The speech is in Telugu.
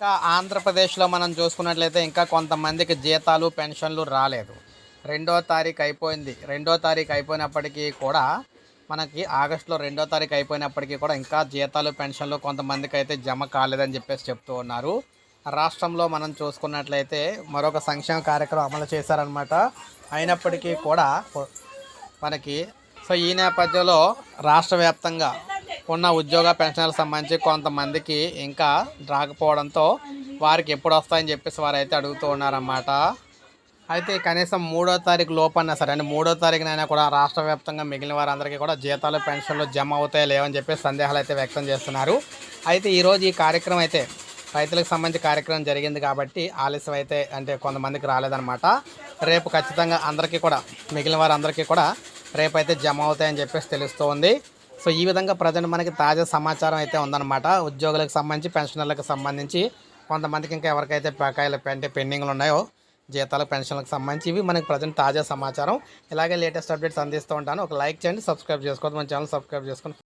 ఇంకా ఆంధ్రప్రదేశ్లో మనం చూసుకున్నట్లయితే ఇంకా కొంతమందికి జీతాలు పెన్షన్లు రాలేదు. రెండో తారీఖు అయిపోయింది. రెండో తారీఖు అయిపోయినప్పటికీ కూడా మనకి ఆగస్టులో రెండో తారీఖు అయిపోయినప్పటికీ కూడా ఇంకా జీతాలు పెన్షన్లు కొంతమందికి అయితే జమ కాలేదని చెప్పేసి చెప్తూ ఉన్నారు. రాష్ట్రంలో మనం చూసుకున్నట్లయితే మరొక సంక్షేమ కార్యక్రమం అమలు చేశారనమాట అయినప్పటికీ కూడా మనకి సో ఈ నేపథ్యంలో రాష్ట్ర వ్యాప్తంగా ఉన్న ఉద్యోగ పెన్షన్లకు సంబంధించి కొంతమందికి ఇంకా రాకపోవడంతో వారికి ఎప్పుడు వస్తాయని చెప్పేసి వారు అయితే అడుగుతూ ఉన్నారన్నమాట. అయితే కనీసం మూడో తారీఖు లోపన్నా సరే అంటే మూడో తారీఖునైనా కూడా రాష్ట్ర వ్యాప్తంగా మిగిలిన వారందరికీ కూడా జీతాలు పెన్షన్లు జమ అవుతాయి లేవని చెప్పేసి సందేహాలు అయితే వ్యక్తం చేస్తున్నారు. అయితే ఈరోజు ఈ కార్యక్రమం అయితే రైతులకు సంబంధించి కార్యక్రమం జరిగింది కాబట్టి ఆలస్యం అయితే అంటే కొంతమందికి రాలేదన్నమాట. రేపు ఖచ్చితంగా అందరికీ కూడా మిగిలిన వారందరికీ కూడా రేపు అయితే జమ అవుతాయని చెప్పేసి తెలుస్తోంది. సో ఈ విధంగా ప్రజెంట్ మనకి తాజా సమాచారం అయితే ఉందన్నమాట. ఉద్యోగులకు సంబంధించి పెన్షనర్లకు సంబంధించి కొంతమందికి ఇంకా ఎవరికైతే బకాయిలు అంటే పెండింగ్లు ఉన్నాయో జీతాలు పెన్షన్లకు సంబంధించి ఇవి మనకి ప్రజెంట్ తాజా సమాచారం. ఇలాగే లేటెస్ట్ అప్డేట్స్ అందిస్తూ ఉంటాను. ఒక లైక్ చేయండి సబ్స్క్రైబ్ చేసుకోవద్దు. మన ఛానల్ సబ్స్క్రైబ్ చేసుకొని